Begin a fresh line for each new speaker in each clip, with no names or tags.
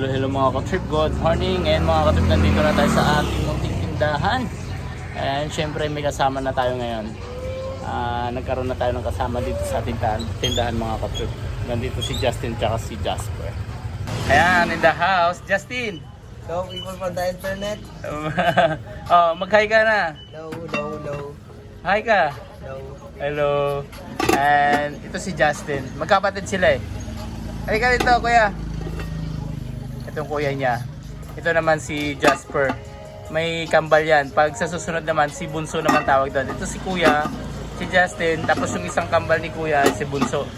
Hello, hello mga ka-trip. Good morning. Ngayon mga ka-trip, nandito na tayo sa ating munting tindahan. And syempre may kasama na tayo ngayon. Ah, nagkaroon na tayo ng kasama dito sa tindahan, tindahan mga ka-trip. Nandito si Justin tsaka si Jasper. Ayan, in the house. Justin!
Hello, people from the internet.
oh, mag-hi ka na.
Hello, hello, hello.
Hi ka.
Hello.
Hello. And ito si Justin. Magkapatid sila eh. Halika dito, kuya. Itong kuya niya. Ito naman si Jasper. May kambal yan. Pag sa susunod naman, si Bunso naman tawag doon. Ito si kuya, si Justin, tapos yung isang kambal ni kuya, si Bunso.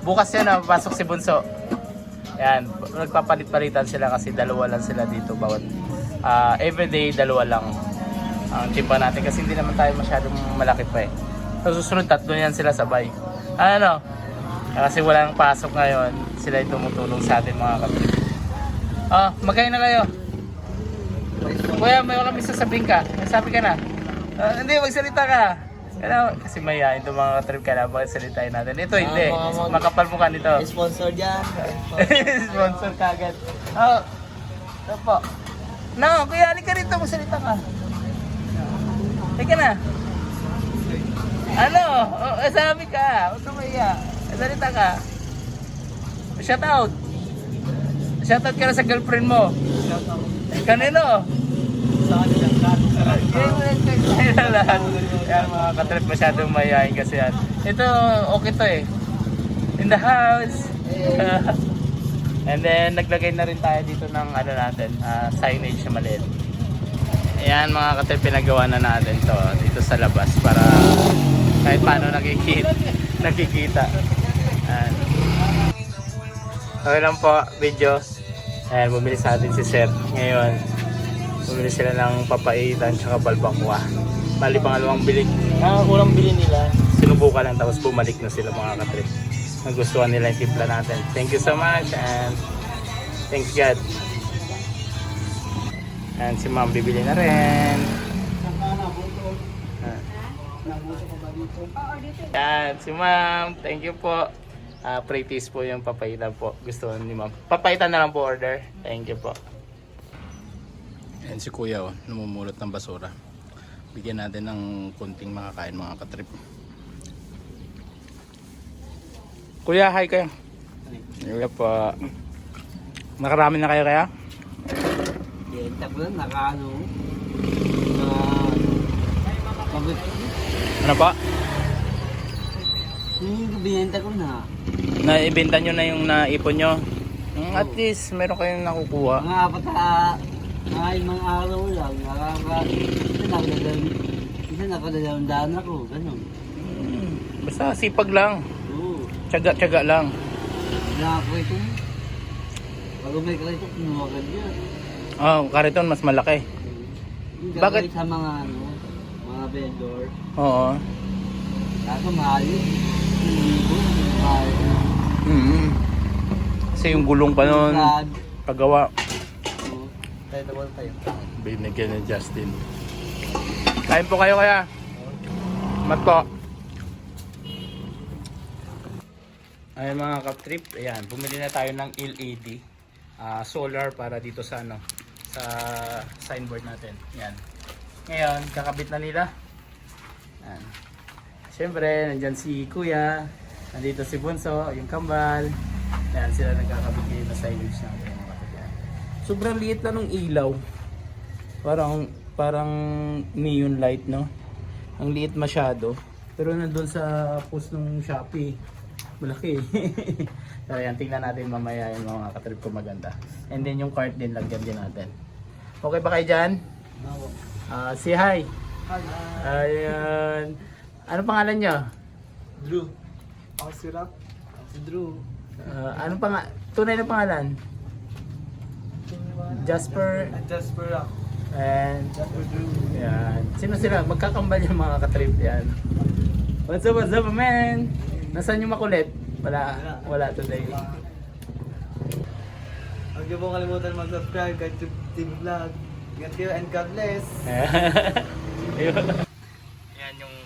Bukas yan na, papasok si Bunso. Yan, nagpapalit-palitan sila kasi dalawa lang sila dito bawat ah, everyday dalawa lang ang timba natin kasi hindi naman tayo masyadong malaki pa eh. Sa susunod tatlo yan sila sabay. Ano? Kasi walang pasok ngayon, sila yung tumutulong sa atin mga kapatid. Ah, magkain na kayo. Kuya, may kami sasabihin ka. May sabi ka na. Ah, hindi, magsalita ka. Ano, kasi mayayain itong mga trip ka na, magsalitain natin. Ito hindi,
Ah, mga- mga-
makapal mukha nito.
Sponsor dyan.
Sponsor ka agad. Oh, ito po. No, kuya, halika rito, magsalita ka. Halika na. Ano? Oh, eh, sabi ka. Huwag ka maiya. Salita ka. Shout out. Shout out ka na sa girlfriend mo. Kanino? Kaya lahat. Yan mga katrip masyadong mayayain kasi yan. Ito, okay to eh. In the house. And then, naglagay na rin tayo dito ng ano natin, ah, signage na maliit. Ayan mga katrip, pinagawa na natin to dito sa labas para kahit paano nakikita. nakikita. Ayan. Okay lang po, video. Ayan, bumili sa atin si Sir. Ngayon, bumili sila ng papaitan tsaka balbakwa. Bali pangalawang bili. Ah, unang bili nila. Sinubukan lang tapos bumalik na sila mga katrip. Nagustuhan nila yung timpla natin. Thank you so much and thanks God. And si ma'am bibili na rin. Ah. Yan, si ma'am. Thank you po. Ah, practice po yung papaitan po. Gusto ni ma'am. Papaitan na lang po order. Thank you po. Yan si kuya oh, namumulot ng basura. Bigyan natin ng konting makakain mga katrip. Kuya, hi kayo. Kuya po. Nakarami na kayo kaya?
Benta ko lang, nakaano. Na... Pagod.
Ano pa?
Hmm, binenta ko na.
Naibenta nyo na yung naipon nyo? Mm, at least meron kayong nakukuha.
Mga apat na... Mga limang araw lang. Nakaka... Isa nakadalawang... Isa nakadalawang daan ako. Ganun.
Mm, Basta sipag lang.
Oo.
Tsaga-tsaga lang.
Wala ako ito. Pag may kalito, kinuha ka dyan.
Oh, kariton mas malaki.
Yung
Bakit?
gagawin Sa mga ano, mga vendor.
Oo.
Kaso mahal yun. Libo, mahal.
Mm Kasi yung gulong pa nun,
Oo. Tayo naman tayo.
binigyan ni Justin. Kain po kayo kaya? Mat po. Ayan mga ka-trip, ayan, bumili na tayo ng LED ah, solar para dito sa ano, sa signboard natin. Ayan. Ngayon, kakabit na nila. Ayan. Siyempre, nandyan si Kuya, nandito si Bunso, yung kambal. Ayan, sila nagkakabit ngayon na signage natin. mga. Ayan. Sobrang liit lang ng ilaw. Parang parang neon light, no? Ang liit masyado. Pero nandun sa post ng Shopee, malaki. so yan, tingnan natin mamaya yung mga katrip ko maganda. And then yung cart din, lagyan din natin. Okay ba kayo dyan? Ah, say hi. Ayan. Ano pangalan nyo?
Drew. Ako si Rap. Si Drew.
Ah, ano pang tunay na pangalan? Jasper
Jasper Rap.
and
Jasper Drew.
Yan. Sino sila? Magkakambal yung mga katrip yan. What's up, what's up, man? Nasaan yung makulit? Wala, wala today.
Huwag niyo po kalimutan mag-subscribe kay Tube Vlog. Ingat kayo and God bless.
Ayun.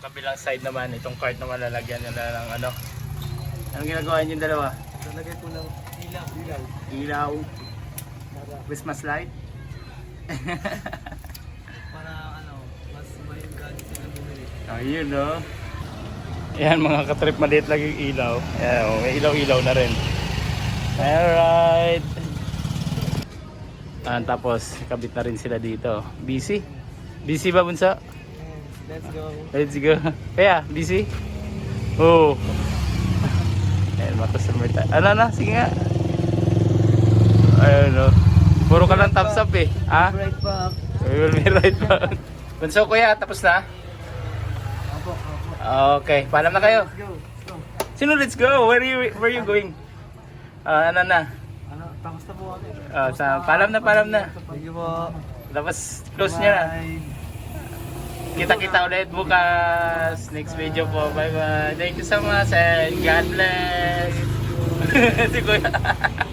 Kabilang side naman, itong cart naman lalagyan nila ng ano. Anong ginagawa niyo yung dalawa?
Nalagay po ng ilaw. Ilaw.
Ilaw. Christmas light?
Para ano, mas may gadget sila bumili.
Ayun no. Yan mga katrip maliit lang yung ilaw. Yan, oh, may ilaw-ilaw na rin. Alright. Ah, tapos, kabit na rin sila dito. Busy? Busy ba bunso?
Let's go.
Let's go. Kaya, busy? Oo. Oh. Ayan, customer tayo. Ano na? Sige nga. Ayun no. Puro ka lang thumbs up eh. Ah?
Right back.
We will be right back. Bunso kuya, tapos na?
Apo, apo.
Okay, paalam na kayo.
Let's go.
Sino let's go? Where are you, where are you going? Ah, ano na?
Ano, tapos na po kami.
Ah, sa paalam na, paalam na.
Thank you po.
Tapos close niya na. Kita-kita ulit bukas. Next video po. Bye-bye. Thank you so much and God bless. si Kuya.